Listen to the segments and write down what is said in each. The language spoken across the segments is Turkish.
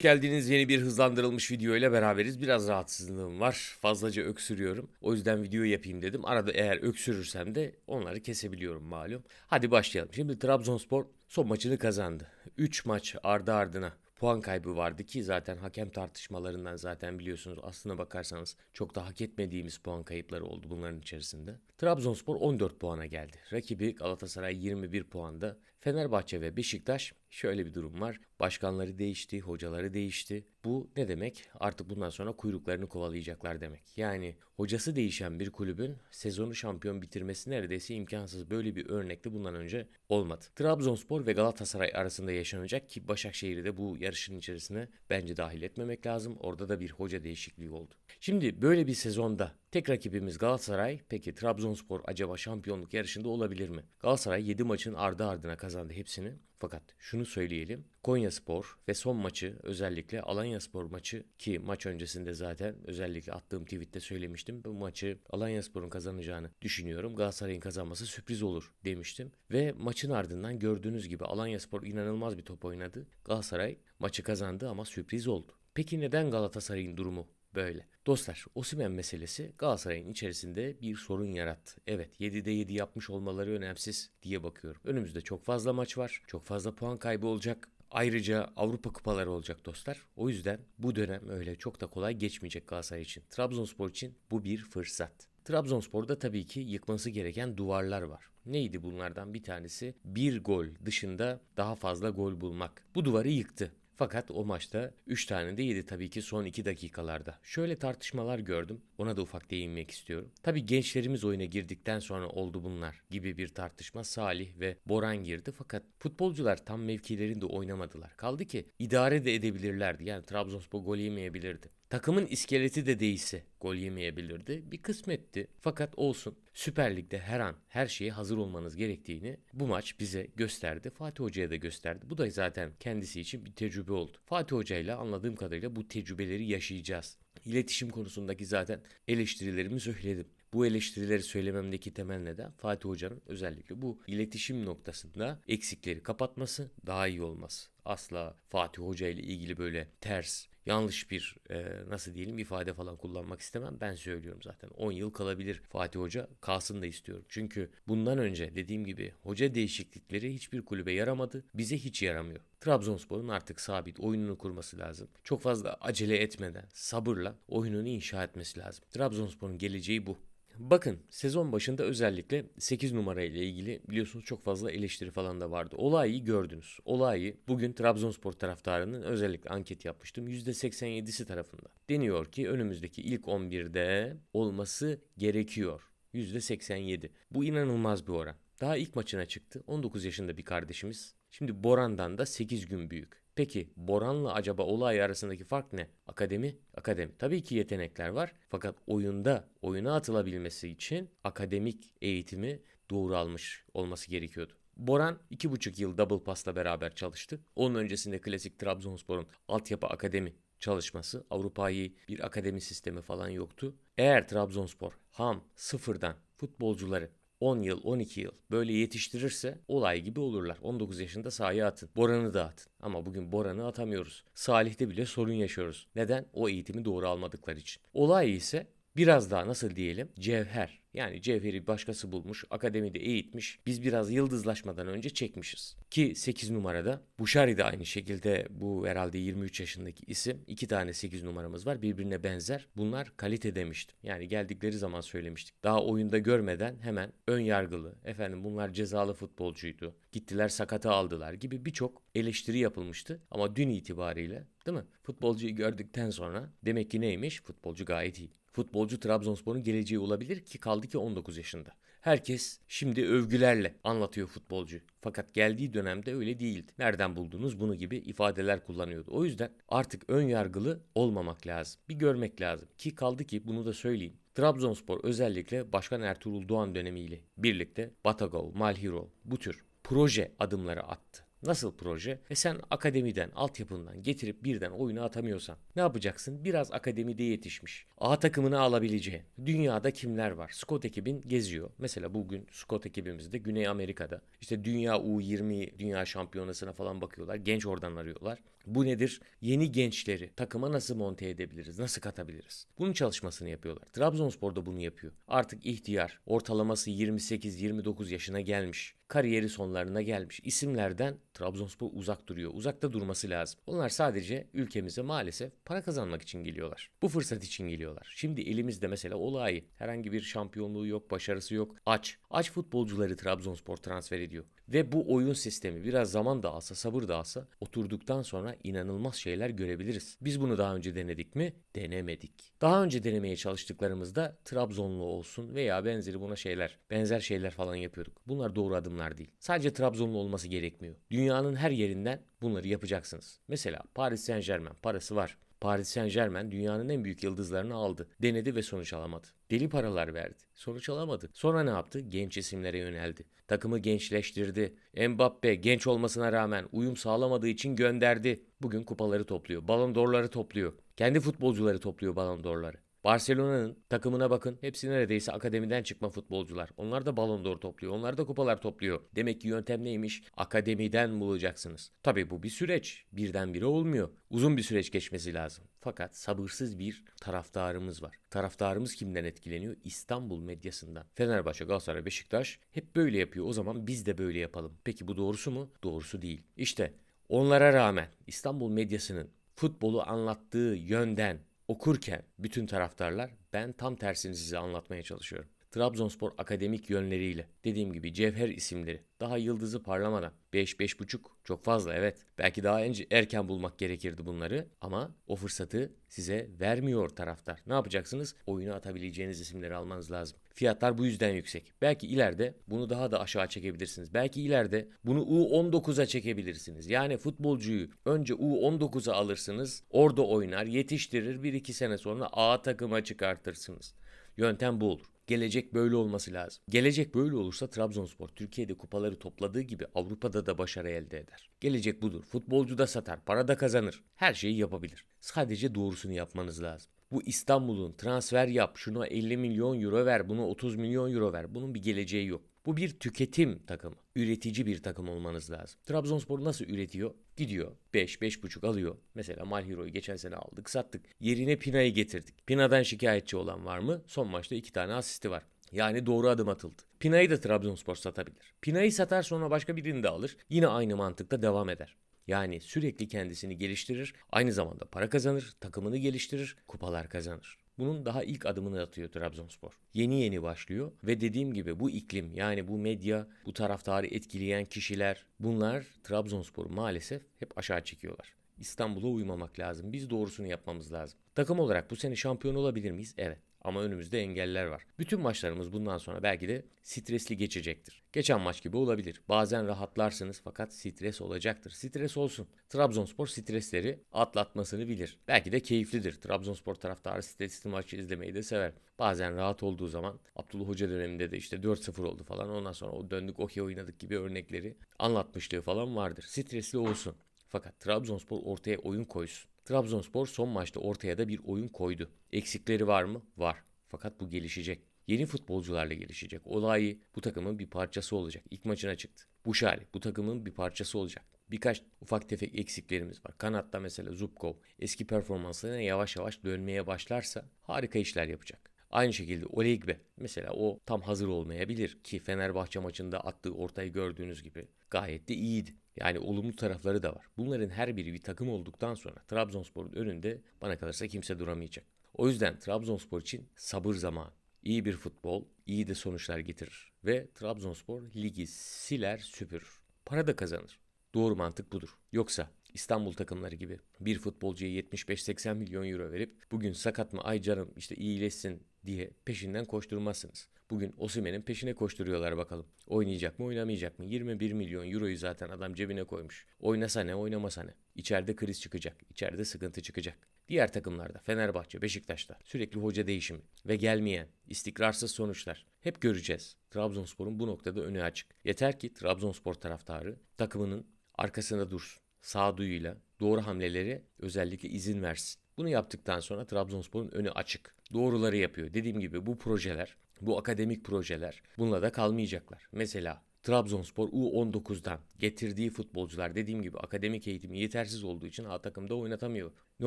Geldiğiniz yeni bir hızlandırılmış video ile beraberiz. Biraz rahatsızlığım var. Fazlaca öksürüyorum. O yüzden video yapayım dedim. Arada eğer öksürürsem de onları kesebiliyorum malum. Hadi başlayalım. Şimdi Trabzonspor son maçını kazandı. 3 maç ardı ardına puan kaybı vardı ki zaten hakem tartışmalarından zaten biliyorsunuz aslına bakarsanız çok da hak etmediğimiz puan kayıpları oldu bunların içerisinde. Trabzonspor 14 puana geldi. Rakibi Galatasaray 21 puanda. Fenerbahçe ve Beşiktaş şöyle bir durum var. Başkanları değişti, hocaları değişti. Bu ne demek? Artık bundan sonra kuyruklarını kovalayacaklar demek. Yani hocası değişen bir kulübün sezonu şampiyon bitirmesi neredeyse imkansız. Böyle bir örnekte bundan önce olmadı. Trabzonspor ve Galatasaray arasında yaşanacak ki Başakşehir'i de bu yarışın içerisine bence dahil etmemek lazım. Orada da bir hoca değişikliği oldu. Şimdi böyle bir sezonda tek rakibimiz Galatasaray. Peki Trabzonspor acaba şampiyonluk yarışında olabilir mi? Galatasaray 7 maçın ardı ardına kazandı hepsini. Fakat şunu söyleyelim. Konya Spor ve son maçı özellikle Alanya Spor maçı ki maç öncesinde zaten özellikle attığım tweette söylemiştim. Bu maçı Alanya Spor'un kazanacağını düşünüyorum. Galatasaray'ın kazanması sürpriz olur demiştim. Ve maçın ardından gördüğünüz gibi Alanya Spor inanılmaz bir top oynadı. Galatasaray maçı kazandı ama sürpriz oldu. Peki neden Galatasaray'ın durumu böyle. Dostlar Osimen meselesi Galatasaray'ın içerisinde bir sorun yarattı. Evet 7'de 7 yapmış olmaları önemsiz diye bakıyorum. Önümüzde çok fazla maç var. Çok fazla puan kaybı olacak. Ayrıca Avrupa kupaları olacak dostlar. O yüzden bu dönem öyle çok da kolay geçmeyecek Galatasaray için. Trabzonspor için bu bir fırsat. Trabzonspor'da tabii ki yıkması gereken duvarlar var. Neydi bunlardan bir tanesi? Bir gol dışında daha fazla gol bulmak. Bu duvarı yıktı. Fakat o maçta 3 tane de yedi tabii ki son 2 dakikalarda. Şöyle tartışmalar gördüm. Ona da ufak değinmek istiyorum. Tabii gençlerimiz oyuna girdikten sonra oldu bunlar gibi bir tartışma. Salih ve Boran girdi fakat futbolcular tam mevkilerinde oynamadılar. Kaldı ki idare de edebilirlerdi. Yani Trabzonspor gol yemeyebilirdi. Takımın iskeleti de değilse gol yemeyebilirdi. Bir kısmetti. Fakat olsun. Süper Lig'de her an her şeye hazır olmanız gerektiğini bu maç bize gösterdi. Fatih Hoca'ya da gösterdi. Bu da zaten kendisi için bir tecrübe oldu. Fatih Hoca ile anladığım kadarıyla bu tecrübeleri yaşayacağız. İletişim konusundaki zaten eleştirilerimi söyledim. Bu eleştirileri söylememdeki temel neden Fatih Hoca'nın özellikle bu iletişim noktasında eksikleri kapatması, daha iyi olması. Asla Fatih Hoca ile ilgili böyle ters, yanlış bir e, nasıl diyelim ifade falan kullanmak istemem. Ben söylüyorum zaten 10 yıl kalabilir Fatih Hoca kalsın da istiyorum. Çünkü bundan önce dediğim gibi hoca değişiklikleri hiçbir kulübe yaramadı. Bize hiç yaramıyor. Trabzonspor'un artık sabit oyununu kurması lazım. Çok fazla acele etmeden sabırla oyununu inşa etmesi lazım. Trabzonspor'un geleceği bu. Bakın sezon başında özellikle 8 numara ile ilgili biliyorsunuz çok fazla eleştiri falan da vardı. Olayı gördünüz. Olayı bugün Trabzonspor taraftarının özellikle anket yapmıştım. %87'si tarafında. Deniyor ki önümüzdeki ilk 11'de olması gerekiyor. %87. Bu inanılmaz bir oran. Daha ilk maçına çıktı. 19 yaşında bir kardeşimiz. Şimdi Boran'dan da 8 gün büyük. Peki Boran'la acaba olay arasındaki fark ne? Akademi? Akademi. Tabii ki yetenekler var. Fakat oyunda oyuna atılabilmesi için akademik eğitimi doğru almış olması gerekiyordu. Boran 2,5 yıl double pass'la beraber çalıştı. Onun öncesinde klasik Trabzonspor'un altyapı akademi çalışması. Avrupa'yı bir akademi sistemi falan yoktu. Eğer Trabzonspor ham sıfırdan futbolcuları 10 yıl, 12 yıl böyle yetiştirirse olay gibi olurlar. 19 yaşında sahaya atın. Boran'ı da atın. Ama bugün Boran'ı atamıyoruz. Salih'te bile sorun yaşıyoruz. Neden? O eğitimi doğru almadıkları için. Olay ise biraz daha nasıl diyelim cevher. Yani cevheri başkası bulmuş, akademide eğitmiş. Biz biraz yıldızlaşmadan önce çekmişiz. Ki 8 numarada Buşari de aynı şekilde bu herhalde 23 yaşındaki isim. iki tane 8 numaramız var birbirine benzer. Bunlar kalite demiştim. Yani geldikleri zaman söylemiştik. Daha oyunda görmeden hemen ön yargılı. Efendim bunlar cezalı futbolcuydu. Gittiler sakata aldılar gibi birçok eleştiri yapılmıştı. Ama dün itibariyle değil mi? Futbolcuyu gördükten sonra demek ki neymiş? Futbolcu gayet iyi. Futbolcu Trabzonspor'un geleceği olabilir ki kaldı ki 19 yaşında. Herkes şimdi övgülerle anlatıyor futbolcu. Fakat geldiği dönemde öyle değildi. Nereden buldunuz bunu gibi ifadeler kullanıyordu. O yüzden artık ön yargılı olmamak lazım. Bir görmek lazım. Ki kaldı ki bunu da söyleyeyim. Trabzonspor özellikle Başkan Ertuğrul Doğan dönemiyle birlikte Batagov, Malhiro bu tür proje adımları attı. Nasıl proje? E sen akademiden, altyapından getirip birden oyuna atamıyorsan ne yapacaksın? Biraz akademide yetişmiş. A takımını alabileceğin. Dünyada kimler var? Scott ekibin geziyor. Mesela bugün Scott ekibimizde Güney Amerika'da. İşte Dünya U20 Dünya Şampiyonası'na falan bakıyorlar. Genç oradan arıyorlar. Bu nedir? Yeni gençleri takıma nasıl monte edebiliriz? Nasıl katabiliriz? Bunun çalışmasını yapıyorlar. Trabzonspor da bunu yapıyor. Artık ihtiyar, ortalaması 28-29 yaşına gelmiş. Kariyeri sonlarına gelmiş. İsimlerden Trabzonspor uzak duruyor. Uzakta durması lazım. Onlar sadece ülkemize maalesef para kazanmak için geliyorlar. Bu fırsat için geliyorlar. Şimdi elimizde mesela olay herhangi bir şampiyonluğu yok, başarısı yok. Aç. Aç futbolcuları Trabzonspor transfer ediyor. Ve bu oyun sistemi biraz zaman da alsa, sabır da alsa oturduktan sonra inanılmaz şeyler görebiliriz. Biz bunu daha önce denedik mi? Denemedik. Daha önce denemeye çalıştıklarımızda Trabzonlu olsun veya benzeri buna şeyler, benzer şeyler falan yapıyorduk. Bunlar doğru adımlar değil. Sadece Trabzonlu olması gerekmiyor. Dünyanın her yerinden bunları yapacaksınız. Mesela Paris Saint Germain parası var. Paris Saint Germain dünyanın en büyük yıldızlarını aldı. Denedi ve sonuç alamadı. Deli paralar verdi. Sonuç alamadı. Sonra ne yaptı? Genç isimlere yöneldi. Takımı gençleştirdi. Mbappe genç olmasına rağmen uyum sağlamadığı için gönderdi. Bugün kupaları topluyor. Balon d'Or'ları topluyor. Kendi futbolcuları topluyor Balon d'Or'ları. Barcelona'nın takımına bakın. Hepsi neredeyse akademiden çıkma futbolcular. Onlar da balon d'Or topluyor. Onlar da kupalar topluyor. Demek ki yöntem neymiş? Akademiden bulacaksınız. Tabii bu bir süreç. Birdenbire olmuyor. Uzun bir süreç geçmesi lazım. Fakat sabırsız bir taraftarımız var. Taraftarımız kimden etkileniyor? İstanbul medyasından. Fenerbahçe, Galatasaray, Beşiktaş hep böyle yapıyor. O zaman biz de böyle yapalım. Peki bu doğrusu mu? Doğrusu değil. İşte onlara rağmen İstanbul medyasının futbolu anlattığı yönden okurken bütün taraftarlar ben tam tersini size anlatmaya çalışıyorum. Trabzonspor akademik yönleriyle dediğim gibi cevher isimleri daha yıldızı parlamadan 5-5,5 çok fazla evet. Belki daha erken bulmak gerekirdi bunları ama o fırsatı size vermiyor taraftar. Ne yapacaksınız? Oyuna atabileceğiniz isimleri almanız lazım. Fiyatlar bu yüzden yüksek. Belki ileride bunu daha da aşağı çekebilirsiniz. Belki ileride bunu U19'a çekebilirsiniz. Yani futbolcuyu önce U19'a alırsınız. Orada oynar, yetiştirir. 1-2 sene sonra A takıma çıkartırsınız. Yöntem bu olur. Gelecek böyle olması lazım. Gelecek böyle olursa Trabzonspor Türkiye'de kupaları topladığı gibi Avrupa'da da başarı elde eder. Gelecek budur. Futbolcu da satar, para da kazanır. Her şeyi yapabilir. Sadece doğrusunu yapmanız lazım. Bu İstanbul'un transfer yap, şuna 50 milyon euro ver, buna 30 milyon euro ver. Bunun bir geleceği yok. Bu bir tüketim takımı. Üretici bir takım olmanız lazım. Trabzonspor nasıl üretiyor? Gidiyor 5 5,5 alıyor. Mesela Malhiro'yu geçen sene aldık, sattık. Yerine Pina'yı getirdik. Pina'dan şikayetçi olan var mı? Son maçta 2 tane asisti var. Yani doğru adım atıldı. Pina'yı da Trabzonspor satabilir. Pina'yı satar sonra başka birini de alır. Yine aynı mantıkta devam eder. Yani sürekli kendisini geliştirir, aynı zamanda para kazanır, takımını geliştirir, kupalar kazanır. Bunun daha ilk adımını atıyor Trabzonspor. Yeni yeni başlıyor ve dediğim gibi bu iklim yani bu medya, bu taraftarı etkileyen kişiler bunlar Trabzonspor'u maalesef hep aşağı çekiyorlar. İstanbul'a uymamak lazım. Biz doğrusunu yapmamız lazım. Takım olarak bu sene şampiyon olabilir miyiz? Evet. Ama önümüzde engeller var. Bütün maçlarımız bundan sonra belki de stresli geçecektir. Geçen maç gibi olabilir. Bazen rahatlarsınız fakat stres olacaktır. Stres olsun. Trabzonspor stresleri atlatmasını bilir. Belki de keyiflidir. Trabzonspor taraftarı stresli maçı izlemeyi de sever. Bazen rahat olduğu zaman Abdullah Hoca döneminde de işte 4-0 oldu falan. Ondan sonra o döndük okey oynadık gibi örnekleri anlatmışlığı falan vardır. Stresli olsun. Fakat Trabzonspor ortaya oyun koysun. Trabzonspor son maçta ortaya da bir oyun koydu. Eksikleri var mı? Var. Fakat bu gelişecek. Yeni futbolcularla gelişecek. Olay bu takımın bir parçası olacak. İlk maçına çıktı. Bu şali bu takımın bir parçası olacak. Birkaç ufak tefek eksiklerimiz var. Kanatta mesela Zubkov eski performanslarına yavaş yavaş dönmeye başlarsa harika işler yapacak. Aynı şekilde Olegbe mesela o tam hazır olmayabilir ki Fenerbahçe maçında attığı ortayı gördüğünüz gibi gayet de iyiydi. Yani olumlu tarafları da var. Bunların her biri bir takım olduktan sonra Trabzonspor'un önünde bana kalırsa kimse duramayacak. O yüzden Trabzonspor için sabır zamanı. İyi bir futbol, iyi de sonuçlar getirir. Ve Trabzonspor ligi siler süpürür. Para da kazanır. Doğru mantık budur. Yoksa İstanbul takımları gibi bir futbolcuya 75-80 milyon euro verip bugün sakat mı ay canım işte iyileşsin diye peşinden koşturmazsınız. Bugün Osimhen'in peşine koşturuyorlar bakalım. Oynayacak mı oynamayacak mı? 21 milyon euroyu zaten adam cebine koymuş. Oynasa ne oynamasa ne? İçeride kriz çıkacak. İçeride sıkıntı çıkacak. Diğer takımlarda Fenerbahçe, Beşiktaş'ta sürekli hoca değişimi ve gelmeyen istikrarsız sonuçlar hep göreceğiz. Trabzonspor'un bu noktada önü açık. Yeter ki Trabzonspor taraftarı takımının arkasında dursun. Sağduyuyla doğru hamleleri özellikle izin versin. Bunu yaptıktan sonra Trabzonspor'un önü açık. Doğruları yapıyor. Dediğim gibi bu projeler, bu akademik projeler bununla da kalmayacaklar. Mesela Trabzonspor U19'dan getirdiği futbolcular dediğim gibi akademik eğitimi yetersiz olduğu için A takımda oynatamıyor. Ne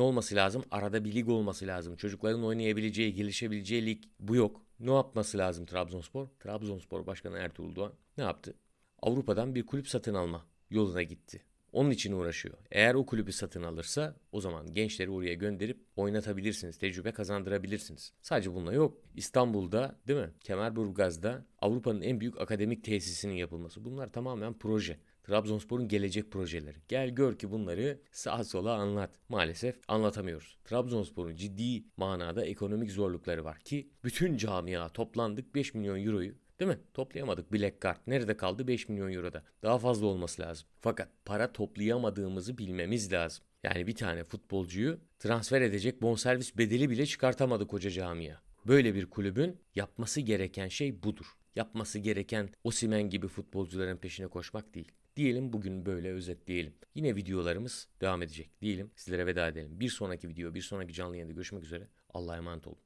olması lazım? Arada bir lig olması lazım. Çocukların oynayabileceği, gelişebileceği lig bu yok. Ne yapması lazım Trabzonspor? Trabzonspor Başkanı Ertuğrul Doğan ne yaptı? Avrupa'dan bir kulüp satın alma yoluna gitti. Onun için uğraşıyor. Eğer o kulübü satın alırsa o zaman gençleri oraya gönderip oynatabilirsiniz, tecrübe kazandırabilirsiniz. Sadece bununla yok. İstanbul'da değil mi? Kemerburgaz'da Avrupa'nın en büyük akademik tesisinin yapılması. Bunlar tamamen proje. Trabzonspor'un gelecek projeleri. Gel gör ki bunları sağa sola anlat. Maalesef anlatamıyoruz. Trabzonspor'un ciddi manada ekonomik zorlukları var ki bütün camia toplandık 5 milyon euroyu Değil mi? Toplayamadık Black Card. Nerede kaldı? 5 milyon euroda. Daha fazla olması lazım. Fakat para toplayamadığımızı bilmemiz lazım. Yani bir tane futbolcuyu transfer edecek bonservis bedeli bile çıkartamadı koca camia. Böyle bir kulübün yapması gereken şey budur. Yapması gereken Osimen gibi futbolcuların peşine koşmak değil. Diyelim bugün böyle özetleyelim. Yine videolarımız devam edecek. Diyelim sizlere veda edelim. Bir sonraki video, bir sonraki canlı yayında görüşmek üzere. Allah'a emanet olun.